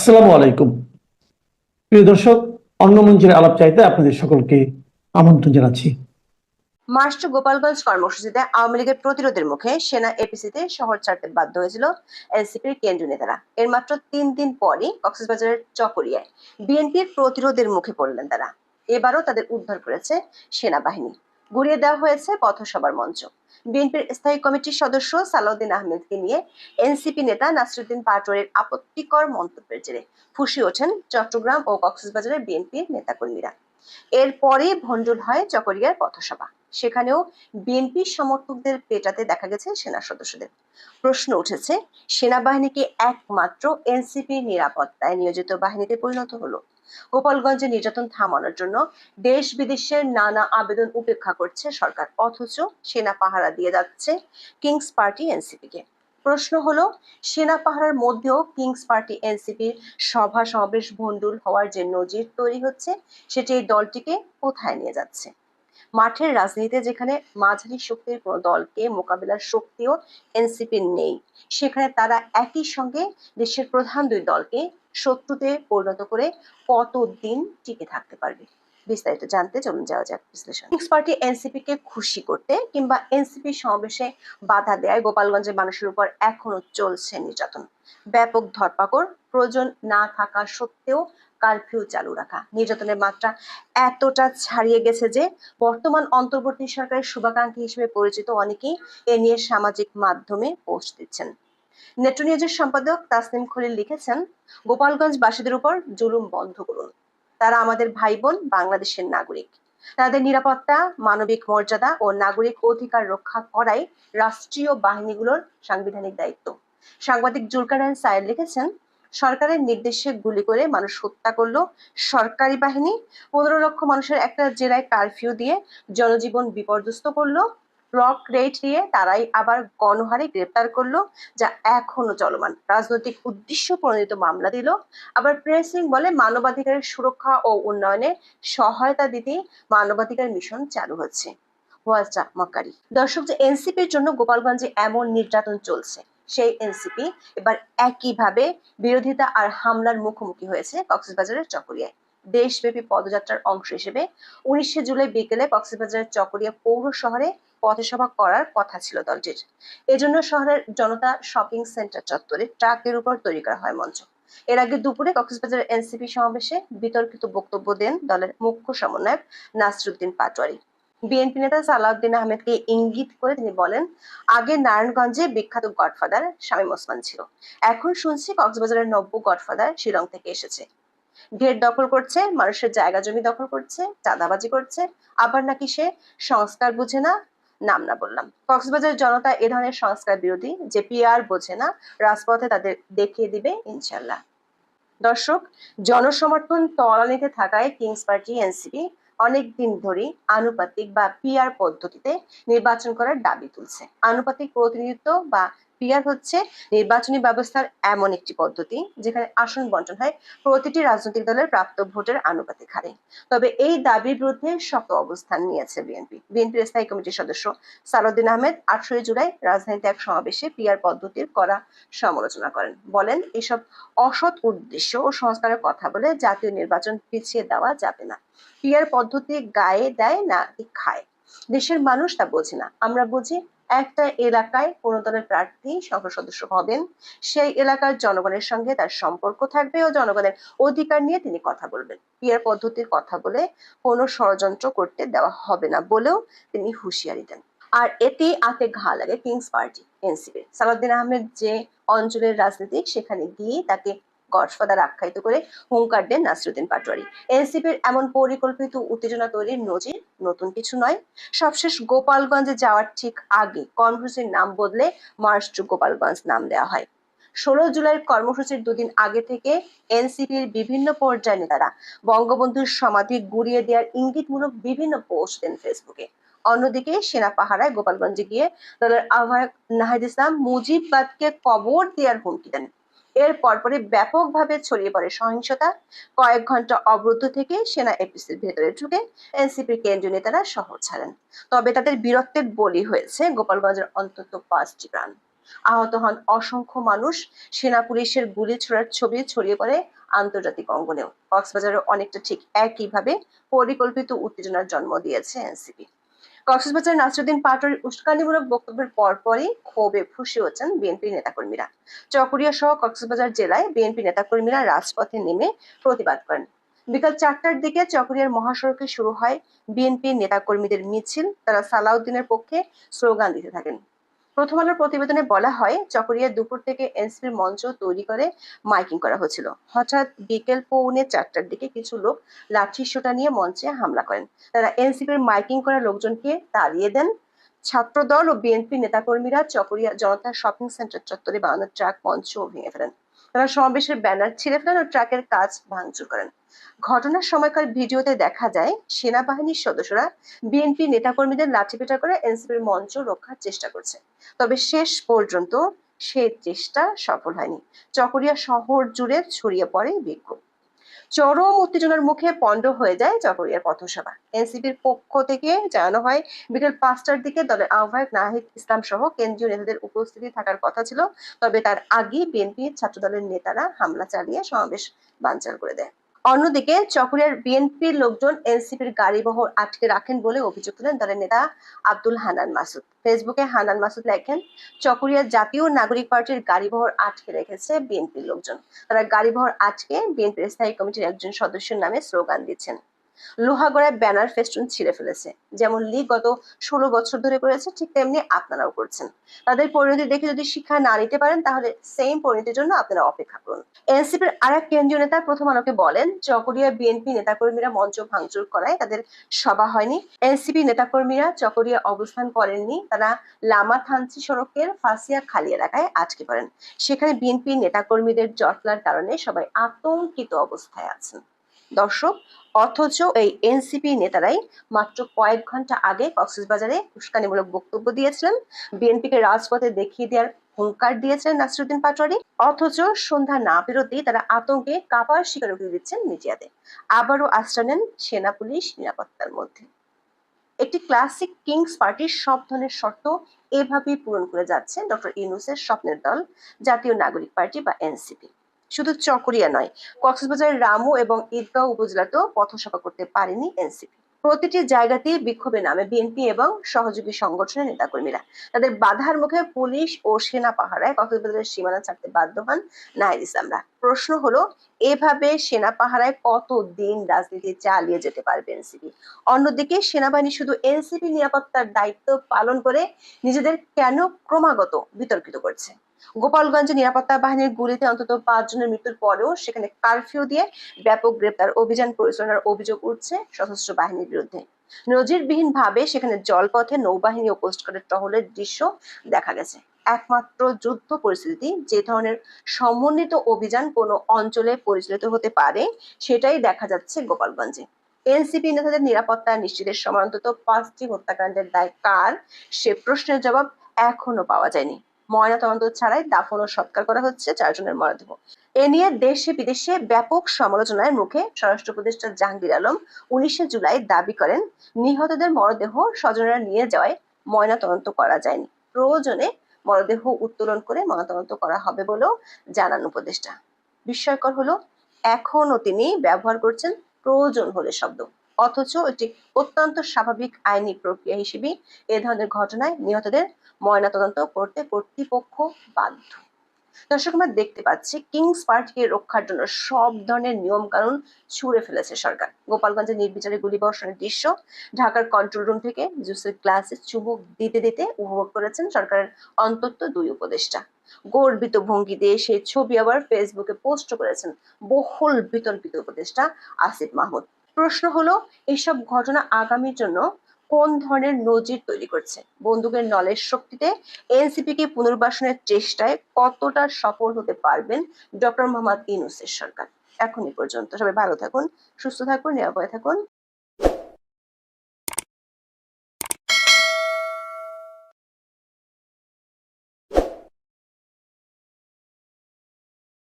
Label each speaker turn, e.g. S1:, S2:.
S1: আসসালামু আলাইকুম। প্রিয় দর্শক, অন্য মঞ্চের আলাপ চাইতে আপনাদের সকলকে আমন্ত্রণ জানাচ্ছি।
S2: মার্চ গোপালগঞ্জ কর্মসূচিতে আওয়ামী লীগের প্রতিরোধের মুখে সেনা এপিসিতে শহর ছাড়তে বাধ্য হয়েছিল এনসিপির কেন্দ্রীয় নেতারা। এর মাত্র তিন দিন পরই কক্সবাজারের চকরিয়ায় বিএনপির প্রতিরোধের মুখে পড়লেন তারা। এবারও তাদের উদ্ধার করেছে সেনাবাহিনী। গুড়িয়ে দেওয়া হয়েছে পথসভার মঞ্চ। বিএনপির স্থায়ী কমিটির সদস্য সালাউদ্দিন আহমেদকে নিয়ে এনসিপি নেতা নাসরুদ্দিন পাটোয়ারির আপত্তিকর মন্তব্যের জেরে ফুসে ওঠেন চট্টগ্রাম ও কক্সবাজারের বিএনপির নেতাকর্মীরা। এরপরে ভণ্ডুল হয় চকরিয়ার পথসভা। সেখানেও বিএনপি সমর্থকদের পেটাতে দেখা গেছে সেনা সদস্যদের। প্রশ্ন উঠেছে, সেনাবাহিনীকে একমাত্র এনসিপি নিরাপত্তায় নিয়োজিত বাহিনীতে পরিণত হলো। গোপালগঞ্জে নির্যাতন থামানোর জন্য দেশ বিদেশের নানা আবেদন উপেক্ষা করছে সরকার, অথচ সেনা পাহারা দিয়ে যাচ্ছে কিংস পার্টি এনসিপিকে। প্রশ্ন হলো, সেনা পাহারার মধ্যেও কিংস পার্টি এনসিপির সভা সমাবেশ ভণ্ডুল হওয়ার যে নজির তৈরি হচ্ছে, সেটি এই দলটিকে কোথায় নিয়ে যাচ্ছে? মাঠের রাজনীতিতে যেখানে মাঝারি শক্তির কোনো দলকে মোকাবিলার শক্তিও এনসিপির নেই, সেখানে তারা একই সঙ্গে দেশের প্রধান দুই দলকে শত্রুতে পরিণত করে কতদিন টিকে থাকতে পারবে? বিস্তারিত জানতে চলুন, যাওয়া যাক বিশ্লেষণ। পার্টি এনসিপি কে খুশি করতে কিংবা এনসিপি সমাবেশে বাধা দেয় গোপালগঞ্জের মানুষের উপর এখনও চলছে নির্যাতন। ব্যাপক ধরপাকড়, প্রয়োজন না থাকা সত্ত্বেও কারফিউ চালু রাখা। নির্যাতনের মাত্রা এতটা ছাড়িয়ে গেছে যে বর্তমান অন্তর্বর্তী সরকারের শুভাকাঙ্ক্ষী হিসেবে পরিচিত অনেকেই এ নিয়ে সামাজিক মাধ্যমে পোস্ট দিচ্ছেন। নেত্র নিউজের সম্পাদক তাসনিম খলিল লিখেছেন গোপালগঞ্জ বাসীদের উপর জুলুম বন্ধ করুন। তারা আমাদের ভাই বোন বাংলাদেশের নাগরিক। তাদের নিরাপত্তা, মানবিক মর্যাদা ও নাগরিক অধিকার রক্ষা করাই রাষ্ট্রীয় বাহিনীগুলোর সাংবিধানিক দায়িত্ব। সাংবাদিক জুলকারান সায়ের লিখেছেন, সরকারের নির্দেশে গুলি করে মানুষ হত্যা করল সরকারি বাহিনী। পনেরো লক্ষ মানুষের একটা জেলায় কারফিউ দিয়ে জনজীবন বিপর্যস্ত করল রক রেট দিয়ে তারাই আবার গণহারে গ্রেপ্তার করল, যা এখনও চলমান। রাজনৈতিক উদ্দেশ্য প্রণোদিত মামলা দিল। আবার প্রেসিং বলে মানবাধিকারের সুরক্ষা ও উন্নয়নে সহায়তা দিতে মানবাধিকার মিশন চালু হচ্ছে। মক্কারি দর্শক, যে এনসিপির জন্য গোপালগঞ্জে এমন নির্যাতন চলছে, সেই এনসিপি এবার একইভাবে বিরোধিতা আর হামলার মুখোমুখি হয়েছে কক্সবাজারের চকরিয়ায়। দেশব্যাপী পদযাত্রার অংশ হিসেবে উনিশে জুলাই বিকেলে কক্সবাজারের চকরিয়া পৌর শহরে পথসভা করার কথা ছিল দলটির। এজন্য শহরের জনতা শপিং সেন্টার চত্বরে ট্রাকের উপর তৈরি করা হয় মঞ্চ। এর আগে দুপুরে কক্সবাজার এনসিপি সমাবেশে বিতর্কিত বক্তব্য দেন দলের মুখ্য সমন্বয়ক নাসরুদ্দিন পাটোয়ারি। বিএনপি নেতা সালাউদ্দিন আহমেদকে ইঙ্গিত করে তিনি বলেন, আগে নারায়ণগঞ্জে বিখ্যাত গডফাদার শামীম ওসমান ছিল। এখন শুনছি কক্সবাজারের নব্য গডফাদার শিলং থেকে এসেছে। ঘের দখল করছে, মানুষের জায়গা জমি দখল করছে, চাঁদাবাজি করছে, আবার নাকি সে সংস্কার বুঝে না নাম না বললাম। কক্সবাজার জনতা এ ধরনের সংস্কার বিরোধী যে পিআর বোঝে না, রাজপথে তাদের দেখিয়ে দিবে ইনশাল্লাহ। দর্শক, জনসমর্থন তলানিতে থাকায় কিংস পার্টি এনসিপি অনেক দিন ধরেই আনুপাতিক বা পিআর পদ্ধতিতে নির্বাচন করার দাবি তুলছে। আনুপাতিক প্রতিনিধিত্ব বা পিআর হচ্ছে, নির্বাচনী ব্যবস্থার এমন একটি পদ্ধতি যেখানে আসন বন্টন হয় প্রতিটি রাজনৈতিক দলের প্রাপ্ত ভোটের আনুপাতিক হারে। তবে এই দাবির বিরুদ্ধে শক্ত অবস্থান নিয়েছে বিএনপি। বিএনপির স্থায়ী কমিটির সদস্য সালাউদ্দিন আহমেদ আঠারোই জুলাই রাজধানীতে এক সমাবেশে পিআর পদ্ধতির করা সমালোচনা করেন। বলেন, এসব অসৎ উদ্দেশ্য ও সংস্কারের কথা বলে জাতীয় নির্বাচন পিছিয়ে দেওয়া যাবে না। পিআর পদ্ধতি গায়ে দেয় না খায়। দেশের মানুষ তা বোঝে না। আমরা বুঝি একটা এলাকায় কোন দলের প্রার্থী সংসদ সদস্য হবেন। সেই এলাকার জনগণের সঙ্গে তার সম্পর্ক থাকবে ও জনগণের অধিকার নিয়ে তিনি কথা বলবেন। পিয়ার পদ্ধতির কথা বলে কোনো ষড়যন্ত্র করতে দেওয়া হবে না বলেও তিনি হুঁশিয়ারি দেন। আর এতে আতে ঘা লাগে kings party, NCP. Salauddin Ahmed যে অঞ্চলের রাজনীতিক, সেখানে গিয়ে তাকে গডফাদার আখ্যায়িত করে হুঙ্কার দেন নাসরুদ্দিন পাটোয়ারি। এনসিপির এমন পরিকল্পিত উত্তেজনা তৈরির নজির নতুন কিছু নয়। সবশেষ গোপালগঞ্জে যাওয়ার ঠিক আগে কর্মসূচির নাম বদলে মার্চ টু গোপালগঞ্জ নাম দেওয়া হয়। ষোলো জুলাইয়ের কর্মসূচির দুদিন আগে থেকে এনসিপির বিভিন্ন পর্যায়ের নেতারা বঙ্গবন্ধুর সমাধি গুড়িয়ে দেওয়ার ইঙ্গিতমূলক বিভিন্ন পোস্ট দেন ফেসবুকে। অন্যদিকে সেনা পাহারায় গোপালগঞ্জে গিয়ে দলের আহ্বায়ক নাহিদ ইসলাম মুজিববাদকে কবর দেওয়ার হুমকি দেন। এর পরপরই ব্যাপকভাবে ছড়িয়ে পড়ে সহিংসতা। কয়েক ঘণ্টা অবরুদ্ধ থেকে সেনা এপিসির ভেতরে ঢুকে এনসিপির কেন্দ্রীয় নেতারা শহর ছাড়েন। তবে তাদের বীরত্বের বলি হয়েছে গোপালগঞ্জের অন্তত পাঁচটি প্রাণ আহত হন অসংখ্য মানুষ। সেনা পুলিশের গুলি ছোড়ার ছবি ছড়িয়ে পড়ে আন্তর্জাতিক অঙ্গনেও। কক্সবাজারে অনেকটা ঠিক একইভাবে পরিকল্পিত উত্তেজনার জন্ম দিয়েছে এনসিপি। কক্সবাজার নাসরুদ্দিন পাটোয়ারির উস্কানিমূলক বক্তব্যের পরপরই ক্ষোভে ফুসে হচ্ছেন বিএনপি নেতাকর্মীরা। চকরিয়া সহ কক্সবাজার জেলায় বিএনপি নেতাকর্মীরা রাজপথে নেমে প্রতিবাদ করেন। বিকাল চারটার দিকে চকরিয়ার মহাসড়কে শুরু হয় বিএনপি নেতাকর্মীদের মিছিল। তারা সালাউদ্দিনের পক্ষে স্লোগান দিতে থাকেন। প্রথম আলোর প্রতিবেদনে বলা হয়, চকরিয়া দুপুর থেকে এনসিপির মঞ্চ তৈরি করে মাইকিং করা হয়েছিল হঠাৎ বিকেল পৌনে চারটার দিকে কিছু লোক লাঠি সোটা নিয়ে মঞ্চে হামলা করেন। তারা এনসিপির মাইকিং করা লোকজনকে তাড়িয়ে দেন। ছাত্রদল ও বিএনপি নেতাকর্মীরা চকরিয়া জনতা শপিং সেন্টার চত্বরে বানানো ট্রাক মঞ্চ ভেঙে ফেলেন। তারা সমাবেশের ব্যানার ছিঁড়ে ফেলেন ও ট্রাকের কাজ ভাঙচুর করেন। ঘটনার সময়কার ভিডিওতে দেখা যায়, সেনাবাহিনীর সদস্যরা বিএনপি নেতাকর্মীদের লাঠিপেটা করে এনসিপির মঞ্চ রক্ষার চেষ্টা করছে। তবে শেষ পর্যন্ত সে চেষ্টা সফল হয়নি। চকরিয়া শহর জুড়ে ছড়িয়ে পড়ে বিক্ষোভ। চরম উত্তেজনার মুখে পণ্ড হয়ে যায় চকরিয়ার পথসভা। এনসিপির পক্ষ থেকে জানানো হয়, বিকেল পাঁচটার দিকে দলের আহ্বায়ক নাহিদ ইসলাম সহ কেন্দ্রীয় নেতাদের উপস্থিতি থাকার কথা ছিল। তবে তার আগে বিএনপি ছাত্রদলের নেতারা হামলা চালিয়ে সমাবেশ বানচাল করে দেয়। অন্যদিকে চকরিয়ার বিএনপির লোকজন এনসিপির গাড়ি বহর আটকে রাখেন বলে অভিযোগ তুলেন দলের নেতা আব্দুল হানান মাসুদ। ফেসবুকে হানান মাসুদ লেখেন চকরিয়ার জাতীয় নাগরিক পার্টির গাড়িবহর আটকে রেখেছে বিএনপির লোকজন। তারা গাড়িবহর আটকে বিএনপির স্থায়ী কমিটির একজন সদস্যের নামে স্লোগান দিচ্ছেন। লোহাগড়ায় ব্যানার ফেস্টুন ছিঁড়ে ফেলেছে। যেমন লীগ গত ষোলো বছর ধরে করেছে, ঠিক তেমনি আপনারাও করছেন। তাদের পরিণতি দেখে যদি শিক্ষা না নিতে পারেন, তাহলে সেম পরিণতির জন্য আপনারা অপেক্ষা করুন। এনসিপির আর এক কেন্দ্রীয় নেতা প্রথম আলোকে বলেন, চকরিয়া বিএনপি নেতাকর্মীরা মঞ্চ ভাঙচুর করায় তাদের সভা হয়নি। এনসিপি নেতাকর্মীরা চকরিয়া অবস্থান করেননি, তারা লামা থানসি সড়কের ফাঁসিয়া খালি এলাকায় আটকে পড়েন। সেখানে বিএনপি নেতাকর্মীদের জটলার কারণে সবাই আতঙ্কিত অবস্থায় আছেন। দর্শক, অথচ এই এনসিপি নেতারাই মাত্র কয়েক ঘণ্টা আগে কক্সবাজারে উস্কানিমূলক বক্তব্য দিয়েছিলেন। বিএনপিকে রাজপথে দেখিয়ে দেওয়ার হুঙ্কার দিয়েছিলেন নাসরুদ্দিন পাটোয়ারি। অথচ সন্ধ্যা না বেরোতেই তারা আতঙ্কে কাপার স্বীকারোক্তি দিচ্ছেন মিডিয়াতে। আবারও আশ্রয় নেন সেনা, পুলিশ নিরাপত্তার মধ্যে। একটি ক্লাসিক কিংস পার্টির সব ধরনের শর্ত এভাবেই পূরণ করে যাচ্ছে ডক্টর ইউনুসের স্বপ্নের দল, জাতীয় নাগরিক পার্টি বা এনসিপি। শুধু চকরিয়া নয়, কক্সবাজারের রামু এবং ঈদগাঁও উপজেলাতেও পথসভা করতে পারেনি এনসিপি। প্রতিটি জায়গাতেই বিক্ষোভে নামে বিএনপি এবং সহযোগী সংগঠনের নেতাকর্মীরা। তাদের বাধার মুখে পুলিশ ও সেনা পাহারায় কক্সবাজারের সীমানা ছাড়তে বাধ্য হন নাহিদ ইসলামরা। প্রশ্ন হলো, এভাবে সেনা পাহারায় কত দিন রাজনীতি চালিয়ে যেতে পারবে এনসিপি? অন্যদিকে সেনাবাহিনী শুধু এনসিপি নিরাপত্তার দায়িত্ব পালন করে নিজেদের কেন ক্রমাগত বিতর্কিত করছে? গোপালগঞ্জে নিরাপত্তা বাহিনীর গুলিতে অন্তত পাঁচ জনের মৃত্যুর পরেও সেখানে কারফিউ দিয়ে ব্যাপক গ্রেপ্তার অভিযান পরিচালনার অভিযোগ উঠছে সশস্ত্র বাহিনীর বিরুদ্ধে। নজিরবিহীন ভাবে সেখানে জলপথে নৌবাহিনী ও কোস্টগার্ডের টহলের দৃশ্য দেখা গেছে। একমাত্র যুদ্ধ পরিস্থিতি, যে ধরনের সমন্বিত অভিযান কোনো অঞ্চলে পরিচালিত হতে পারে, সেটাই দেখা যাচ্ছে গোপালগঞ্জে। এনসিপি নেতাদের নিরাপত্তা নিশ্চিতের সময় অন্তত পাঁচটি হত্যাকাণ্ডের দায় কার? সে প্রশ্নের জবাব এখনও পাওয়া যায়নি। ময়নাতদন্ত ছাড়াই দাফন ও সৎকার করা হচ্ছে চারজনের মরদেহ। এ নিয়ে দেশে বিদেশে ব্যাপক সমালোচনার মুখে স্বরাষ্ট্র উপদেষ্টা জাহাঙ্গীর আলম উনিশে জুলাই দাবি করেন, নিহতদের মরদেহ স্বজনেরা নিয়ে যাওয়ায় ময়নাতদন্ত করা যায়নি। প্রয়োজনে মরদেহ উত্তোলন করে ময়নাতদন্ত করা হবে বলেও জানান উপদেষ্টা। বিস্ময়কর হলো, এখনও তিনি ব্যবহার করছেন প্রয়োজন হলে শব্দ। অথচ এটি অত্যন্ত স্বাভাবিক আইনি প্রক্রিয়া হিসেবে এ ধরনের ঘটনায় নিহতদের ময়নাতদন্ত করতে কর্তৃপক্ষ বাধ্য। দর্শক, আমরা দেখতে পাচ্ছি কিংস পার্টিকে রক্ষার জন্য সব ধরনের নিয়ম কানুন ছুঁড়ে ফেলেছে সরকার। গোপালগঞ্জে নির্বিচারে গুলিবর্ষণের দৃশ্য, ঢাকার কন্ট্রোল রুম থেকে জুসের ক্লাসে চুমুক দিতে দিতে উপভোগ করেছেন সরকারের অন্তত দুই উপদেষ্টা। গর্বিত ভঙ্গিতে সেই ছবি আবার ফেসবুকে পোস্ট করেছেন বহুল বিতর্কিত উপদেষ্টা আসিফ মাহমুদ। প্রশ্ন হলো, এসব ঘটনা আগামীর জন্য কোন ধরনের নজির তৈরি করছে? বন্দুকের নলের শক্তিতে এনসিপি কে পুনর্বাসনের চেষ্টায় কতটা সফল হতে পারবেন ডক্টর মোহাম্মদ ইনুসের সরকার? এখনই পর্যন্ত। সবাই ভালো থাকুন, সুস্থ থাকুন, নিরাপদে থাকুন।